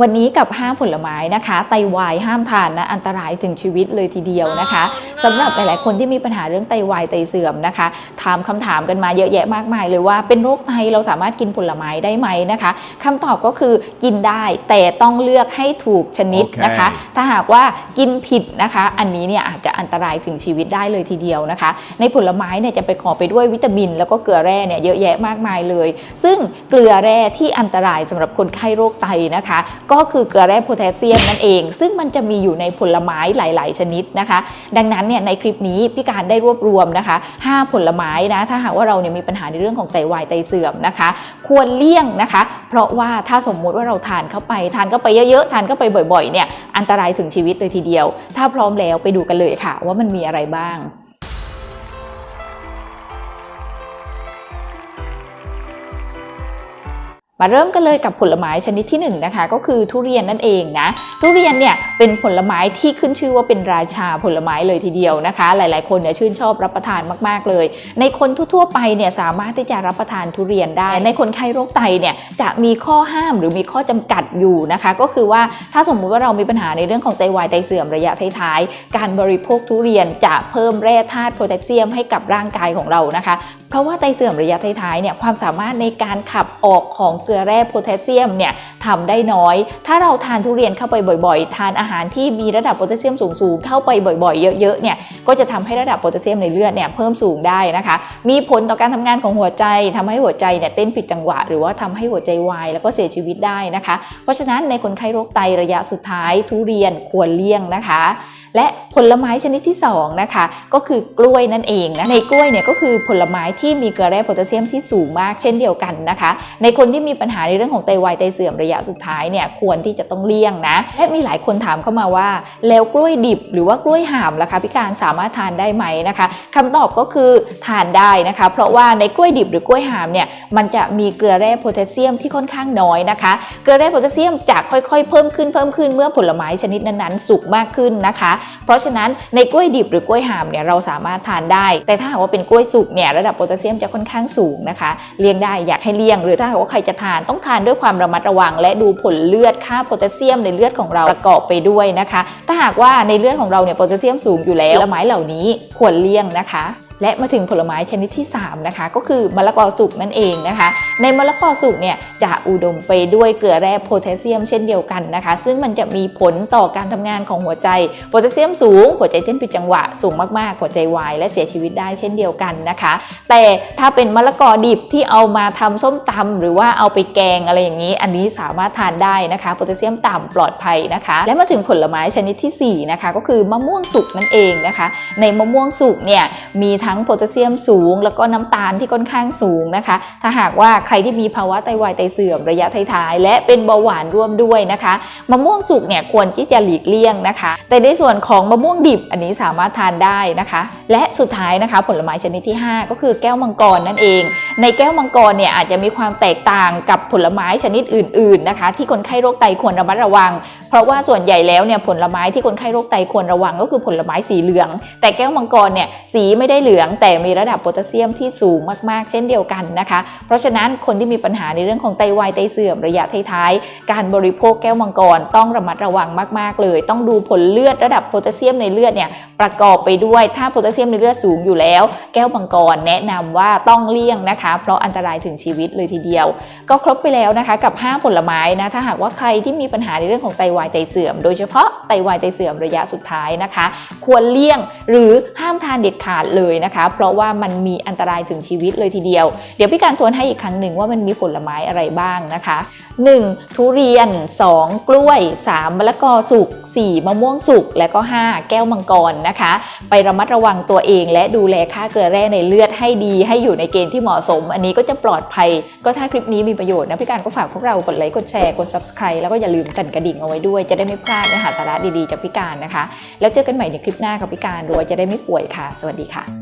วันนี้กับ 5 ผลไม้นะคะ ไตวายห้ามทานนะอันตรายถึงชีวิตเลยทีเดียวนะคะสำหรับหลายๆคนที่มีปัญหาเรื่องไตวายไตเสื่อมนะคะ ถามคำถามกันมาเยอะแยะมากมายเลยว่าเป็นโรคไตเราสามารถกินผลไม้ได้ไหมนะคะคำตอบก็คือกินได้แต่ต้องเลือกให้ถูกชนิดนะคะโอเคถ้าหากว่ากินผิดนะคะ อันนี้เนี่ยอาจจะอันตรายถึงชีวิตได้เลยทีเดียวนะคะ ในผลไม้เนี่ยจะไปขอไปด้วยวิตามิน แล้วก็เกลือแร่เนี่ยเยอะแยะมากมายเลย ซึ่งเกลือแร่ที่อันตรายสำหรับคนไข้โรคไตนะคะก็คือเกลือแร่โพแทสเซียมนั่นเอง ซึ่งมันจะมีอยู่ในผลไม้หลาย ๆ ชนิดนะคะ ดังนั้นเนี่ยในคลิปนี้พี่การได้รวบรวมนะคะ 5 ผลไม้นะถ้าหากว่าเราเนี่ยมีปัญหาในเรื่องของไตวายไตเสื่อมนะคะ ควรเลี่ยงนะคะ เพราะว่าถ้าสมมุติว่าเราทานเข้าไป ทานเข้าไปเยอะๆทานเข้าไปบ่อยๆเนี่ยอันตรายถึงชีวิตเลยทีเดียว ถ้าพร้อมแล้วไปดูกันเลยค่ะ ว่ามันมีอะไรบ้าง มาเริ่มกันเลยกับผลไม้ชนิดที่1นงนะคะก็คือทุเรียนนั่นเองนะทุเรียนเนี่ยเป็นผลไม้ที่ขึ้นชื่อว่าเป็นราชาผลไม้เลยทีเดียวนะคะ หลาย ๆ คนเนี่ยชื่นชอบรับประทานมาก ๆ เลย ในคนทั่ว ๆ ไปเนี่ยสามารถที่จะรับประทานทุเรียนได้ ในคนไข้โรคไตเนี่ยจะมีข้อห้ามหรือมีข้อจำกัดอยู่นะคะ ก็คือว่าถ้าสมมุติว่าเรามีปัญหาในเรื่องของไตวายไตเสื่อมระยะท้ายๆการบริโภคทุเรียนจะเพิ่มแร่ธาตุโพแทสเซียมให้กับร่างกายของเรานะคะ เพราะว่าไตเสื่อมระยะท้ายๆเนี่ยความสามารถในการขับออกของเกลือแร่โพแทสเซียมเนี่ยทำได้น้อย ถ้าเราทานทุเรียนเข้าไปบ่อยๆ ทานอาหารที่มีระดับโพแทสเซียมสูงๆ เข้าไปบ่อยๆ เยอะๆ เนี่ย ก็จะทำให้ระดับโพแทสเซียมในเลือดเนี่ยเพิ่มสูงได้นะคะ มีผลต่อการทำงานของหัวใจทำให้หัวใจเนี่ยเต้นผิดจังหวะ หรือว่าทำให้หัวใจวายแล้วก็เสียชีวิตได้นะคะ เพราะฉะนั้นในคนไข้โรคไตระยะสุดท้ายทุเรียนควรเลี่ยงนะคะ และผลไม้ชนิดที่2นะคะก็คือกล้วยนั่นเองนะในกล้วยเนี่ยก็คือผลไม้ที่มีเกลือแร่โพแทสเซียมที่สูงมากเช่นเดียวกันนะคะ ในคนที่มีปัญหาในเรื่องของไตวายไตเสื่อมระยะสุดท้ายเนี่ยควรที่จะต้องเลี่ยงนะและมีหลายคนถามเข้ามาว่า แล้วกล้วยดิบหรือว่ากล้วยห่ามล่ะคะพี่การสามารถทานได้ไหมนะคะคำตอบก็คือทานได้นะคะ เพราะว่าในกล้วยดิบหรือกล้วยห่ามเนี่ยมันจะมีเกลือแร่โพแทสเซียมที่ค่อนข้างน้อยนะคะ เกลือแร่โพแทสเซียมจะค่อยๆ เพิ่มขึ้นเพิ่มขึ้นเมื่อผลไม้ชนิดนั้นๆ สุกมากขึ้นนะคะ เพราะฉะนั้นในกล้วยดิบหรือกล้วยหามเนี่ยเราสามารถทานได้ แต่ถ้าหากว่าเป็นกล้วยสุกเนี่ยระดับโพแทสเซียมจะค่อนข้างสูงนะคะ เลี่ยงได้อยากให้เลี่ยง หรือถ้าหากว่าใครจะทานต้องทานด้วยความระมัดระวัง และดูผลเลือดค่าโพแทสเซียมในเลือดของเราประกอบไปด้วยนะคะ ถ้าหากว่าในเลือดของเราเนี่ยโพแทสเซียมสูงอยู่แล้วผลไม้เหล่านี้ควรเลี่ยงนะคะ และมาถึงผลไม้ชนิดที่ 3 นะคะ ก็คือมะละกอสุกนั่นเองนะคะ ในมะละกอสุกเนี่ยจะอุดมไปด้วยเกลือแร่โพแทสเซียมเช่นเดียวกันนะคะ ซึ่งมันจะมีผลต่อการทำงานของหัวใจโพแทสเซียมสูง หัวใจเต้นผิดจังหวะสูงมากๆหัวใจวายและเสียชีวิตได้เช่นเดียวกันนะคะ แต่ถ้าเป็นมะละกอดิบที่เอามาทำส้มตำหรือว่าเอาไปแกงอะไรอย่างนี้ อันนี้สามารถทานได้นะคะโพแทสเซียมต่ำปลอดภัยนะคะ และมาถึงผลไม้ชนิดที่สี่นะคะก็คือมะม่วงสุกนั่นเองนะคะ ในมะม่วงสุกเนี่ยมีทั้งโพแทสเซียมสูง แล้วก็น้ำตาลที่ค่อนข้างสูงนะคะ ถ้าหากว่าใครที่มีภาวะไตวายไตเสื่อมระยะท้ายๆ และเป็นเบาหวานร่วมด้วยนะคะ มะม่วงสุกเนี่ยควรที่จะหลีกเลี่ยงนะคะ แต่ในส่วนของมะม่วงดิบอันนี้สามารถทานได้นะคะ และสุดท้ายนะคะผลไม้ชนิดที่ 5 ก็คือแก้วมังกรนั่นเองในแก้วมังกรเนี่ยอาจจะมีความแตกต่างกับผลไม้ชนิดอื่นๆนะคะที่คนไข้โรคไตควรระมัดระวัง เพราะว่าส่วนใหญ่แล้วเนี่ยผลไม้ที่คนไข้โรคไตควรระวังก็คือผลไม้สีเหลือง แต่แก้วมังกรเนี่ยสีไม่ได้เหลือง แต่มีระดับโพแทสเซียมที่สูงมากๆ เช่นเดียวกันนะคะ เพราะฉะนั้นคนที่มีปัญหาในเรื่องของไตวายไตเสื่อมระยะท้ายๆการบริโภคแก้วมังกรต้องระมัดระวังมาก ๆ เลย ต้องดูผลเลือดระดับโพแทสเซียมในเลือดเนี่ยประกอบไปด้วยถ้าโพแทสเซียมในเลือดสูงอยู่แล้ว แก้วมังกรแนะนำว่าต้องเลี่ยงนะคะเพราะอันตรายถึงชีวิตเลยทีเดียว ก็ครบไปแล้วนะคะกับ 5 ผลไม้นะถ้าหากว่าใครที่มีปัญหาในเรื่องของไตวายไตเสื่อม โดยเฉพาะไตวายไตเสื่อมระยะสุดท้ายนะคะ ควรเลี่ยงหรือห้ามทานเด็ดขาดเลยนะคะ เพราะว่ามันมีอันตรายถึงชีวิตเลยทีเดียว เดี๋ยวพี่การทวนให้อีกครั้งหนึ่งว่ามันมีผลไม้อะไรบ้างนะคะ 1. ทุเรียน 2. กล้วย 3. มะละกอสุก 4. มะม่วงสุก และก็ 5. แก้วมังกรนะคะ ไประมัดระวังตัวเองและดูแลค่าเกลือแร่ในเลือดให้ดี ให้อยู่ในเกณฑ์ที่เหมาะสสม อันนี้ก็จะปลอดภัย ก็ถ้าคลิปนี้มีประโยชน์นะพี่การก็ฝากพวกเรากดไลค์กดแชร์กด subscribe แล้วก็อย่าลืมสั่นกระดิ่งเอาไว้ด้วย จะได้ไม่พลาดเนื้อหาสาระดีๆจากพี่การนะคะ แล้วเจอกันใหม่ในคลิปหน้ากับพี่การด้วยจะได้ไม่ป่วยค่ะ สวัสดีค่ะ